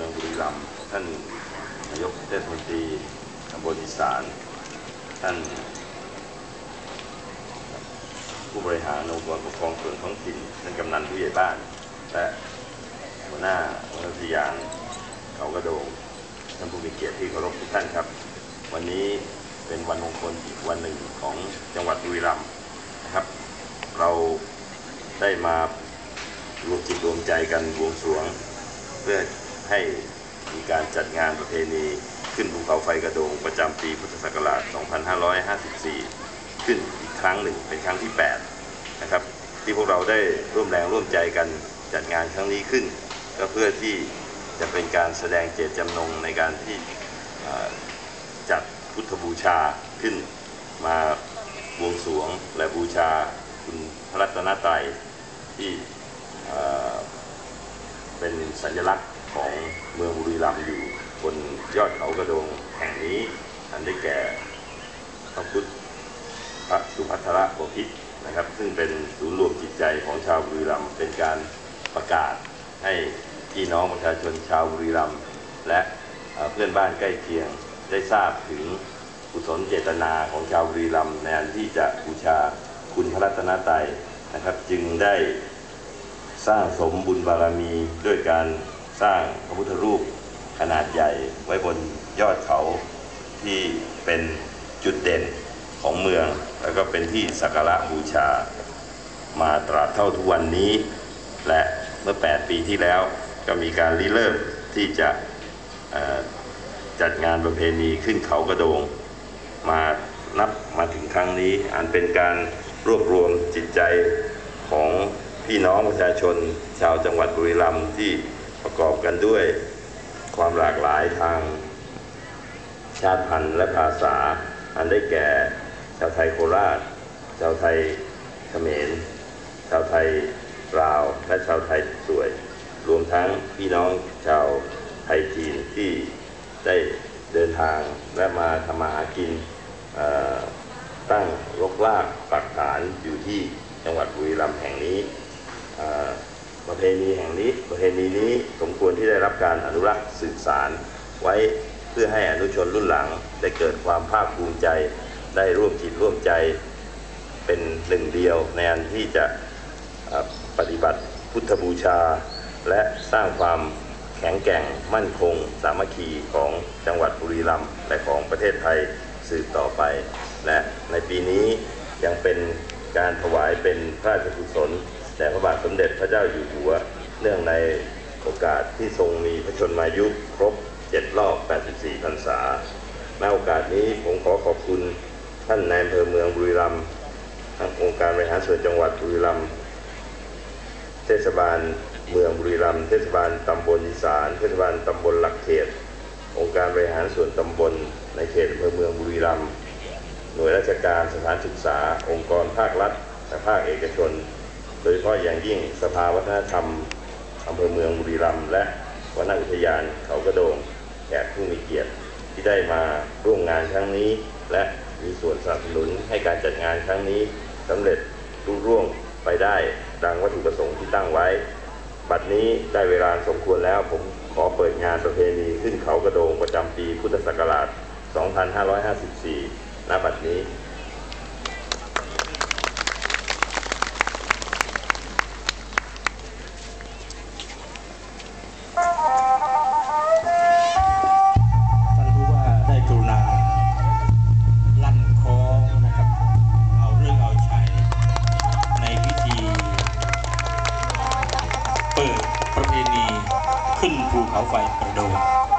มืองบุรีรัมย์ท่านนายกเทศมนตรีตำบลอีสาน ท่าน ผู้บริหารองค์กรปกครองส่วนท้องถิ่น ท่านกำนันผู้ใหญ่บ้าน และหัวหน้าอุทยานเขากระโดงท่านผู้มีเกียรติที่เคารพทุกท่านครับ วันนี้เป็นวันมงคลอีกวันหนึ่งของจังหวัดบุรีรัมย์นะครับ เราได้มารวมจิตรวมใจกันบวงสรวง เพื่อ ให้มีการจัดงานประเพณีขึ้นภูเขาไฟกระโดงประจำปีพุทธศักราช 2554 ขึ้นอีกครั้งหนึ่งเป็นครั้งที่ 8 นะครับ ที่พวกเราได้ร่วมแรงร่วมใจกันจัดงานครั้งนี้ขึ้น ก็เพื่อที่จะเป็นการแสดงเจตจำนงในการที่จัดพุทธบูชาขึ้นมาบวงสรวงและบูชาคุณพระรัตนตรัยที่ เป็นสัญลักษณ์ของเมืองบุรีรัมย์อยู่บนยอดเขากระโดงแห่งนี้ อันได้แก่พระพุทธพระสุภัทรบพิตรนะครับ ซึ่งเป็นศูนย์รวมจิตใจของชาวบุรีรัมย์เป็นการประกาศให้พี่น้องประชาชนชาวบุรีรัมย์และเอ่อเพื่อนบ้านใกล้เคียงได้ทราบถึงกุศลเจตนาของชาวบุรีรัมย์ในอันที่จะบูชาคุณพระรัตนตรัยนะครับ จึงได้ สร้างสมบุญบารมีด้วยการสร้างพระพุทธรูปขนาดใหญ่ไว้บนยอดเขาที่เป็นจุดเด่นของเมือง แล้วก็เป็นที่สักการะบูชา มาตราเท่าทุกวันนี้ และเมื่อ 8 ปีที่แล้วก็มีการริเริ่มที่จะจัดงานประเพณีขึ้นเขากระโดง มานับมาถึงครั้งนี้อันเป็นการรวบรวมจิตใจของ พี่น้องประชาชน ชาวจังหวัดบุรีรัมย์ที่ประกอบกันด้วยความหลากหลายทาง ชาติพันธุ์และภาษา อันได้แก่ ชาวไทยโคราช ชาวไทยเขมร ชาวไทยลาว และชาวไทยสวย รวมทั้งพี่น้องชาวไทยจีนที่ได้เดินทางและมาทำมาหากินตั้งรกรากปักฐานอยู่ที่จังหวัดบุรีรัมย์แห่งนี้ ประเพณีแห่งนี้ประเพณีนี้สมควรที่ได้รับการอนุรักษ์สืบสารไว้เพื่อให้อนุชนรุ่นหลังได้เกิดความภาคภูมิใจ ได้ร่วมจิตร่วมใจเป็นหนึ่งเดียวในอันที่จะปฏิบัติพุทธบูชา และสร้างความแข็งแกร่งมั่นคง สามัคคีของจังหวัดบุรีรัมย์และของประเทศไทยสืบต่อไป และในปีนี้ยังเป็นการถวายเป็นพระราชกุศล ด่พระบาทสมเด็จพระเจ้าอยู่หัว เนื่องในโอกาสที่ทรงมีพระชนมายุครบ 7 รอบ 84 พรรษาในโอกาสนี้ผมขอขอบคุณท่านนายอำเภอเมืองบุรีรัมย์ทางองค์การบริหารส่วนจังหวัดบุรีรัมย์เทศบาลเมืองบุรีรัมย์เทศบาลตำบลอีสานเทศบาลตำบลหลักเขต องค์การบริหารส่วนตำบลในเขตอำเภอเมืองบุรีรัมย์หน่วยราชการสถานศึกษา องค์กรภาครัฐและภาคเอกชน โดยเฉพาะอย่างยิ่งสภาวัฒนธรรมอำเภอเมืองบุรีรัมย์และวนอุทยานเขากระโดงแขกผู้มีเกียรติที่ได้มาร่วมงานครั้งนี้ และมีส่วนสนับสนุนให้การจัดงานครั้งนี้สำเร็จรุ่ร่วงไปได้ดังวัตถุประสงค์ที่ตั้งไว้ บัดนี้ได้เวลาสมควรแล้วผมขอเปิดงานประเพณีขึ้นเขากระโดงประจำปีพุทธศักราช 2554 ณ บัดนี้ ขึ้นภูเขาไฟกระโดด